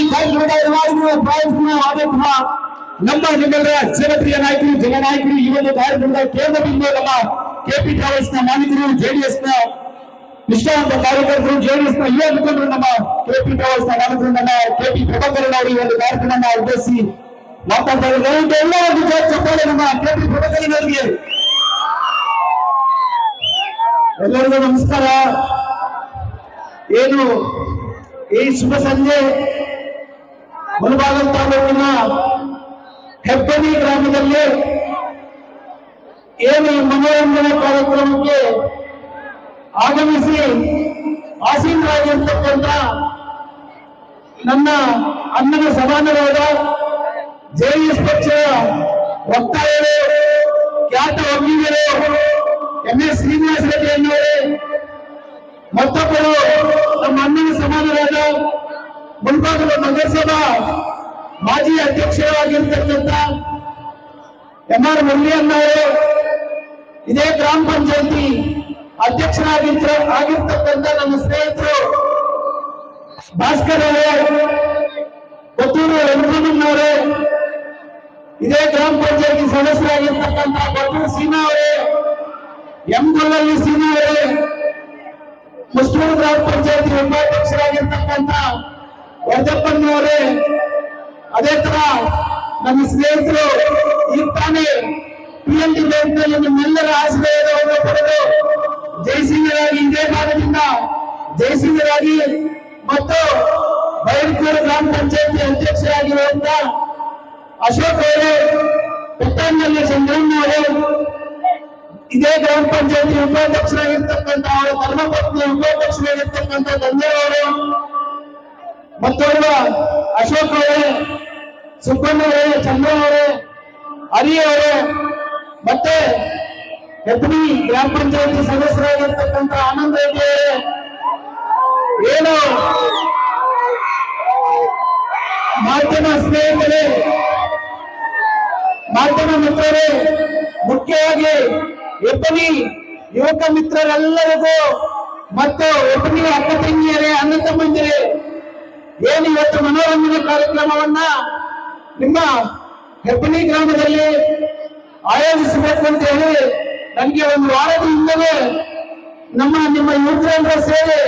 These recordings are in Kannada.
ಈ ಕಾರ್ಯಕ್ರಮದ ಎಲ್ಲರಿಗೂ ಪ್ರಾಯೋಜಕರು ಆದಂತಹ ನಮ್ಮ ನಿಮ್ಮೆಲ್ಲರ ಜನಪ್ರಿಯ ನಾಯಕರು, ಜನನಾಯಕರು ಈ ಒಂದು ಕಾರ್ಯಕ್ರಮದ ಕೇಂದ್ರ ಬಿಂದು ನಮ್ಮ ಕೆಪಿ ಟ್ರಾವೆಲ್ಸ್ನ ಮಾಲೀಕರು, ಜೆಡಿಎಸ್ನ ನಿಷ್ಠಾವಂತ ಕಾರ್ಯಕರ್ತರು, ಜೆಡಿಎಸ್ನ ಯುವ ಮುಖಂಡರು, ನಮ್ಮ ಕೆಪಿ ಟ್ರಾವೆಲ್ಸ್ನ ಕೆಪಿ ಪ್ರಭಾಕರನ್ ಅವರು ಈ ಒಂದು ಕಾರ್ಯಕ್ರಮ ಉದ್ದೇಶಿಸಿ ಮಾತಾಡ್ತಾ ನಮ್ಮ ಕೆಪಿ ಎಲ್ಲರಿಗೂ ನಮಸ್ಕಾರ. ಏನು ಈ ಶುಭ ಸಂಜೆ ಮುಳಬಾಗಲ್ ತಾಲೂಕಿನ ಹೆಬ್ಬನಿ ಗ್ರಾಮದಲ್ಲಿ ಏನು ಮನೋರಂಜನೆ ಕಾರ್ಯಕ್ರಮಕ್ಕೆ ಆಗಮಿಸಿ ಆಸೀನರಾಗಿರ್ತಕ್ಕಂಥ ನನ್ನ ಅಣ್ಣನ ಸಮಾನರಾದ ಜೆಡಿಎಸ್ ಪಕ್ಷದ ವಕ್ತಾರರು, ಖ್ಯಾತ ವಕೀಲರು ಎಂ ಎಸ್ ಶ್ರೀನಿವಾಸ ರೆಡ್ಡಿ ಅನ್ನೋರು ಮತ್ತೊಬ್ಬರು ನಮ್ಮ ಅಣ್ಣನ ಸಮಾನರಾದ ಮುಂಭಾಗದ ನಗರಸಭಾ ಮಾಜಿ ಅಧ್ಯಕ್ಷರಾಗಿರ್ತಕ್ಕಂಥ ಎಂ ಆರ್ ಮುರಳಿಯನ್ನವರು ಇದೇ ಗ್ರಾಮ ಪಂಚಾಯತಿ ಅಧ್ಯಕ್ಷರಾಗಿರ್ತ ಆಗಿರ್ತಕ್ಕಂಥ ನಮ್ಮ ಸ್ನೇಹಿತರು ಭಾಸ್ಕರ್ ಅವರೇ ಕೊತ್ತೂರು ವೆಂಕಟಣ್ಣನವರೇ ಇದೇ ಗ್ರಾಮ ಪಂಚಾಯತಿ ಸದಸ್ಯರಾಗಿರ್ತಕ್ಕಂಥ ಕೊತ್ತೂರು ಸೀನಾ ಅವರೇ, ಎಂ ಗೊಲ್ಲಲ್ಲಿ ಸೀನಾ ಅವರೇ ಮುಸ್ಲಿಂ ಗ್ರಾಮ ಪಂಚಾಯತಿ ಉಪಾಧ್ಯಕ್ಷರಾಗಿರ್ತಕ್ಕಂಥ ವರ್ಜಪ್ಪನವರೇ, ಅದೇ ತರ ನಮ್ಮ ಸ್ನೇಹಿತರು ಈಗ ತಾನೇ ಪಿ ಎಲ್ ಡಿ ಬ್ಯಾಂಕ್ನಲ್ಲಿ ನಿಮ್ಮೆಲ್ಲರ ಆಶ್ರಯವನ್ನು ಪಡೆದು ಜಯಸಿಂಗರಾಗಿ ಇದೇ ಭಾಗದಿಂದ ಜಯಸಿಂಗರಾಗಿ ಮತ್ತು ಬೈರ್ಕೂರು ಗ್ರಾಮ ಪಂಚಾಯತಿ ಅಧ್ಯಕ್ಷರಾಗಿರುವಂತ ಅಶೋಕ್ ಅವರು ಪೆಟ್ಟಣ್ಣಲ್ಲಿ ಚಂದ್ರಣ್ಣ ಅವರು ಇದೇ ಗ್ರಾಮ ಪಂಚಾಯತಿ ಉಪಾಧ್ಯಕ್ಷರಾಗಿರ್ತಕ್ಕಂಥ ಧರ್ಮಪತ್ನಿ ಉಪಾಧ್ಯಕ್ಷರಾಗಿರ್ತಕ್ಕಂಥ ಗಂಗರವರು ಮತ್ತೊಬ್ಬ ಅಶೋಕ್ ಅವರೇ ಸುಬ್ಬಣ್ಣವರೇ ಚಂದ್ರ ಅವರೇ ಹರಿ ಅವರೇ ಮತ್ತೆ ಹೆಬ್ಬನಿ ಗ್ರಾಮ ಪಂಚಾಯತಿ ಸದಸ್ಯರಾಗಿರ್ತಕ್ಕಂಥ ಆನಂದ್ ರೆಡ್ಡಿ ಏನು ಮಾಧ್ಯಮ ಸ್ನೇಹಿತರೇ, ಮಾಧ್ಯಮ ಮಿತ್ರರೇ, ಮುಖ್ಯವಾಗಿ ಎಪ್ಪನಿ ಯುವಕ ಮಿತ್ರರೆಲ್ಲರಿಗೂ ಮತ್ತು ಒಬ್ಬನಿ ಅಕ್ಕ ತಂಗಿಯರೇ, ಅಣ್ಣ ತಮ್ಮಂದಿರೇ, ಏನು ಇವತ್ತು ಮನೋರಂಜನೆ ಕಾರ್ಯಕ್ರಮವನ್ನ ನಿಮ್ಮ ಹೆಬ್ಬನಿ ಗ್ರಾಮದಲ್ಲಿ ಆಯೋಜಿಸಬೇಕು ಅಂತ ಹೇಳಿ ನನಗೆ ಒಂದು ವಾರದ ಹಿಂದವೇ ನಮ್ಮ, ನಿಮ್ಮ ಯುವಕರೆಲ್ಲ ಸೇರಿ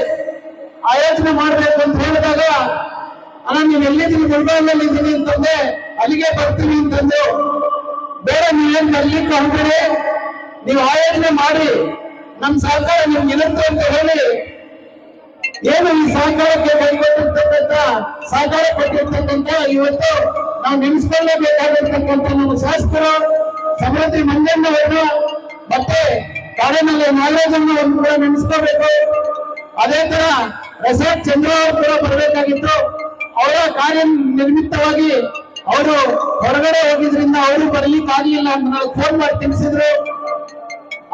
ಆಯೋಜನೆ ಮಾಡಬೇಕು ಅಂತ ಹೇಳಿದಾಗ, ಅಣ್ಣ, ನೀವು ಎಲ್ಲಿದ್ದೀನಿ ಮುಳುಬಾಗಿಲಲ್ಲಿ ಇದ್ದೀನಿ ಅಂತಂದೆ ಅಲ್ಲಿಗೆ ಬರ್ತೀನಿ ಅಂತಂದು ಬೇರೆ ನೀವೇನು ಬರ್ಲಿಕ್ಕೆ ಹೋಗ್ಬೇಡಿ ನೀವು ಆಯೋಜನೆ ಮಾಡಿ ನಮ್ ಸಹಕಾರ ನಿಮ್ಗೆ ಇರುತ್ತೆ ಅಂತ ಹೇಳಿ, ಏನು ಈ ಸಹಕಾರಕ್ಕೆ ಕೈಗೊಂಡಿರ್ತಕ್ಕಂಥ ಸಹಕಾರ ಕೊಟ್ಟಿರ್ತಕ್ಕಂಥ ಇವತ್ತು ನಾವು ನೆನೆಸ್ಕೊಳ್ಳೇಬೇಕಾಗಿರ್ತಕ್ಕಂಥ ನಮ್ಮ ಶಾಸಕರು ಸಮೃದ್ಧಿ ಮಂಜಣ್ಣವರನ್ನು, ಮತ್ತೆ ಕಾರ್ಯನಲ್ಲಿ ನಾಗರಾಜಣ್ಣವನ್ನು ಕೂಡ ನೆನೆಸ್ಕೋಬೇಕು. ಅದೇ ತರ ರೆಸಾರ್ಟ್ ಚಂದ್ರ ಅವರು ಕೂಡ ಬರಬೇಕಾಗಿತ್ತು. ಅವರ ಕಾರ್ಯ ನಿರ್ಮಿತವಾಗಿ ಅವರು ಹೊರಗಡೆ ಹೋಗಿದ್ರಿಂದ ಅವರು ಬರ್ಲಿಕ್ಕೆ ಆಗ್ಲಿಲ್ಲ ಅಂತ ನನಗೆ ಫೋನ್ ಮಾಡಿ ತಿಳಿಸಿದ್ರು.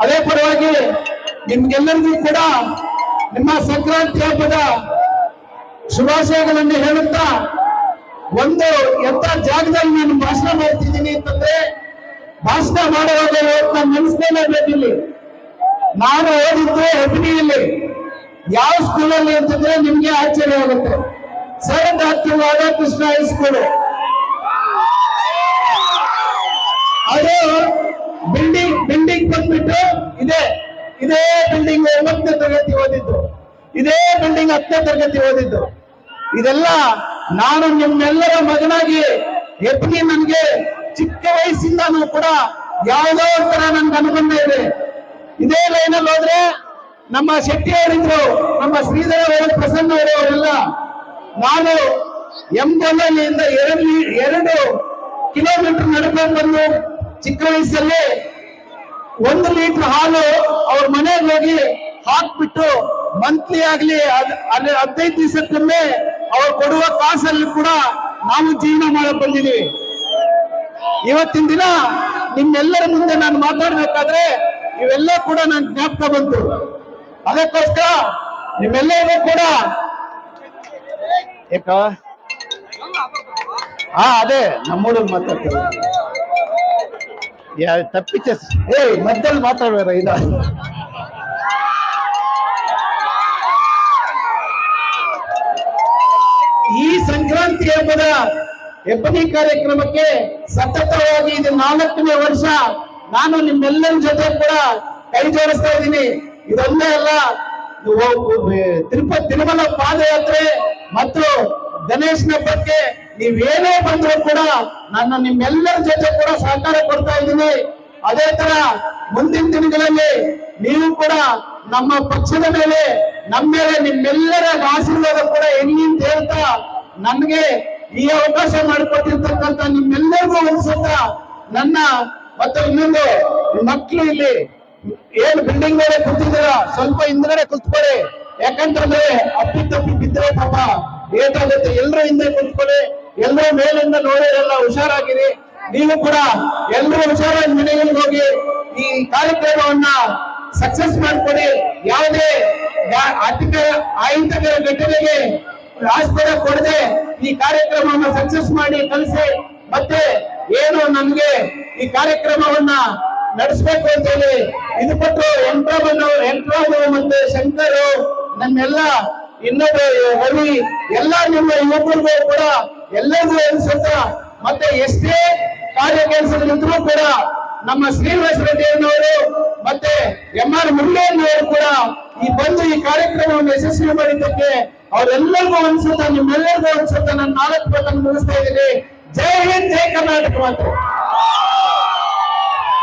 ಅದೇ ಪರವಾಗಿ ನಿಮ್ಗೆಲ್ಲರಿಗೂ ಕೂಡ ನಿಮ್ಮ ಸಂಕ್ರಾಂತಿ ಹಬ್ಬದ ಶುಭಾಶಯಗಳನ್ನು ಹೇಳುತ್ತಾ ಒಂದು ಎಂತ ಜಾಗದಲ್ಲಿ ನಾನು ಭಾಷಣ ಮಾಡ್ತಿದ್ದೀನಿ ಅಂತಂದ್ರೆ ಭಾಷಣ ಮಾಡುವಾಗ ಇವತ್ತು ನಾನು ನೆನೆಸ್ಕೊಳ್ಳೇಬೇಕಿಲ್ಲಿ ನಾನು ಓದಿದ್ದು ಹೆಬ್ಬಿನಿಯಲ್ಲಿ ಯಾವ ಸ್ಕೂಲಲ್ಲಿ ಅಂತಂದ್ರೆ ನಿಮ್ಗೆ ಆಶ್ಚರ್ಯ ಆಗುತ್ತೆ. Sir doctor Radhakrishna high school ಅದು ಬಿಲ್ಡಿಂಗ್ ಬಿಲ್ಡಿಂಗ್ ಬಂದ್ಬಿಟ್ಟು ಇದೆ. ಇದೇ ಬಿಲ್ಡಿಂಗ್ ಒಂಬತ್ತನೇ ತರಗತಿ ಓದಿದ್ದು. ಇದೇ ಬಿಲ್ಡಿಂಗ್ ಹತ್ತನೇ ತರಗತಿ ಓದಿದ್ದು. ಇದೆಲ್ಲ ನಾನು ನಿಮ್ಮೆಲ್ಲರ ಮಗನಾಗಿ ಎಪ್ಪಿ ನನಗೆ ಚಿಕ್ಕ ವಯಸ್ಸಿಂದನೂ ಕೂಡ ಯಾವುದೋ ಒಂಥರ ನನ್ಗೆ ಅನುಬಂಧ ಇದೆ. ಇದೇ ಲೈನಲ್ಲಿ ಹೋದ್ರೆ ನಮ್ಮ ಶೆಟ್ಟಿ ಅವರಿದ್ರು ನಮ್ಮ ಶ್ರೀಧರ ಅವರು, ಪ್ರಸನ್ನ ಅವರು ಅವರೆಲ್ಲ, ನಾನು ಎಂಬಲ್ಲಿಂದ ಎರಡು ಎರಡು ಕಿಲೋಮೀಟರ್ ನಡ್ಕೊಂಡು ಬಂದು ಚಿಕ್ಕ ವಯಸ್ಸಲ್ಲಿ ಒಂದು ಲೀಟರ್ ಹಾಲು ಅವ್ರ ಮನೆಗೆ ಹೋಗಿ ಹಾಕ್ಬಿಟ್ಟು ಮಂತ್ಲಿ ಆಗ್ಲಿ ಅಲ್ಲಿ ಹದಿನೈದು ದಿವಸಕ್ಕೊಮ್ಮೆ ಅವ್ರು ಕೊಡುವ ಕಾಸಲ್ಲಿ ಕೂಡ ನಾವು ಜೀವನ ಮಾಡಕ್ ಬಂದಿದ್ದೀವಿ ಇವತ್ತಿನ ದಿನ ನಿಮ್ಮೆಲ್ಲರ ಮುಂದೆ ನಾನು ಮಾತಾಡ್ಬೇಕಾದ್ರೆ ಇವೆಲ್ಲ ಕೂಡ ನನ್ ಜ್ಞಾಪಕ ಬಂತು. ಅದಕ್ಕೋಸ್ಕರ ನಿಮ್ಮೆಲ್ಲರಿಗೂ ಕೂಡ ಹಾ, ಅದೇ ನಮ್ಮೂರಲ್ಲಿ ಮಾತಾಡ್ತೀವಿ ಯಾ ತಪ್ಪಿಚ್ಚ ಏ ಮಧ್ಯದಲ್ಲಿ ಮಾತಾಡ್ಬೇಡ ಇದ ಈ ಸಂಕ್ರಾಂತಿ ಹಬ್ಬದ ಎಬ್ಬನಿ ಕಾರ್ಯಕ್ರಮಕ್ಕೆ ಸತತವಾಗಿ ಇದು ನಾಲ್ಕನೇ ವರ್ಷ. ನಾನು ನಿಮ್ಮೆಲ್ಲರ ಜೊತೆ ಕೂಡ ಕೈ ಜೋಡಿಸ್ತಾ ಇದ್ದೀನಿ. ಇದೊಂದೇ ಅಲ್ಲ ತಿರುಪತಿ ತಿರುಮಲ ಪಾದಯಾತ್ರೆ ಮತ್ತು ಗಣೇಶನ ಬಗ್ಗೆ ನೀವೇನೇ ಬಂದ್ರು ಕೂಡ ನನ್ನ ನಿಮ್ಮೆಲ್ಲರ ಜೊತೆ ಕೂಡ ಸಹಕಾರ ಕೊಡ್ತಾ ಇದ್ದೀನಿ. ಅದೇ ತರ ಮುಂದಿನ ದಿನಗಳಲ್ಲಿ ನೀವು ಕೂಡ ನಮ್ಮ ಪಕ್ಷದ ಮೇಲೆ, ನಮ್ಮ ಮೇಲೆ ನಿಮ್ಮೆಲ್ಲರ ಆಶೀರ್ವಾದ ಕೂಡ ಅಂತ ಹೇಳ್ತಾ ನನ್ಗೆ ಈ ಅವಕಾಶ ಮಾಡಿಕೊಟ್ಟಿರ್ತಕ್ಕಂಥ ನಿಮ್ಮೆಲ್ಲರಿಗೂ ಒಂದ್ಸುತ್ತ ನನ್ನ ಮತ್ತೆ ಇನ್ನೊಂದು ಮಕ್ಕಳು ಇಲ್ಲಿ ಏನ್ ಬಿಲ್ಡಿಂಗ್ ಮೇಲೆ ಕೂತಿದ್ದೀರ, ಸ್ವಲ್ಪ ಹಿಂದ್ಗಡೆ ಕೂತ್ಕೊಳ್ಳಿ. ಯಾಕಂತಂದ್ರೆ ಅಪ್ಪಿ ತಪ್ಪಿ ಬಿದ್ದರೆ ಪಾಪ. ಏಟಾಗುತ್ತೆ ಎಲ್ಲರ ಹಿಂದೆ ಕುತ್ಕೊಳ್ಳಿ. ಎಲ್ಲರೂ ಮೇಲಿಂದ ನೋಡಿರಲ್ಲ, ಹುಷಾರಾಗಿರಿ. ನೀವು ಕೂಡ ಎಲ್ಲರೂ ಹುಷಾರಾಗಿ ಮನೆಯಲ್ಲಿ ಹೋಗಿ ಈ ಕಾರ್ಯಕ್ರಮವನ್ನ ಸಕ್ಸಸ್ ಮಾಡ್ಕೊಡಿ. ಯಾವುದೇ ಆರ್ಥಿಕ ಅಹಿತಕರ ಘಟನೆಗೆ ಆಸ್ಪದ ಕೊಡದೆ ಈ ಕಾರ್ಯಕ್ರಮವನ್ನ ಸಕ್ಸಸ್ ಮಾಡಿ ಕಲಿಸಿ ಮತ್ತೆ ಏನು ನಮ್ಗೆ ಈ ಕಾರ್ಯಕ್ರಮವನ್ನ ನಡೆಸಬೇಕು ಅಂತ ಹೇಳಿ, ಇದು ಕೊಟ್ಟು ಎಂಟ್ರಾಮನ್ನು ಎಂಟ್ರಾಮು ಮತ್ತೆ ಶಂಕರ್, ನಮ್ಮೆಲ್ಲ ಇನ್ನೊಬ್ಬ ರವಿ ಎಲ್ಲ ನಿಮ್ಮ ಯುವಕರಿಗೂ ಕೂಡ, ಎಲ್ಲರಿಗೂ ಅನಿಸುತ್ತ, ಮತ್ತೆ ಎಷ್ಟೇ ಕಾರ್ಯ ಕೆಲಸದಲ್ಲಿದ್ರು ಕೂಡ ನಮ್ಮ ಶ್ರೀನಿವಾಸ ರೆಡ್ಡಿಯನ್ನವರು ಮತ್ತೆ ಎಂ ಆರ್ ಮುರುಳಿಯನ್ನವರು ಕೂಡ ಈ ಬಂದು ಈ ಕಾರ್ಯಕ್ರಮವನ್ನು ಯಶಸ್ವಿ ಮಾಡಿದ್ದಕ್ಕೆ ಅವರೆಲ್ಲರಿಗೂ ಅನ್ಸುತ್ತ, ನಿಮ್ಮೆಲ್ಲರಿಗೂ ಅನ್ಸುತ್ತ ನನ್ನ ನಾಲ್ಕು ಮಾತನ್ನು ಮುಗಿಸ್ತಾ ಇದ್ದೀನಿ. ಜೈ ಹಿಂದ್, ಜೈ ಕರ್ನಾಟಕ ಮಾತ್ರ.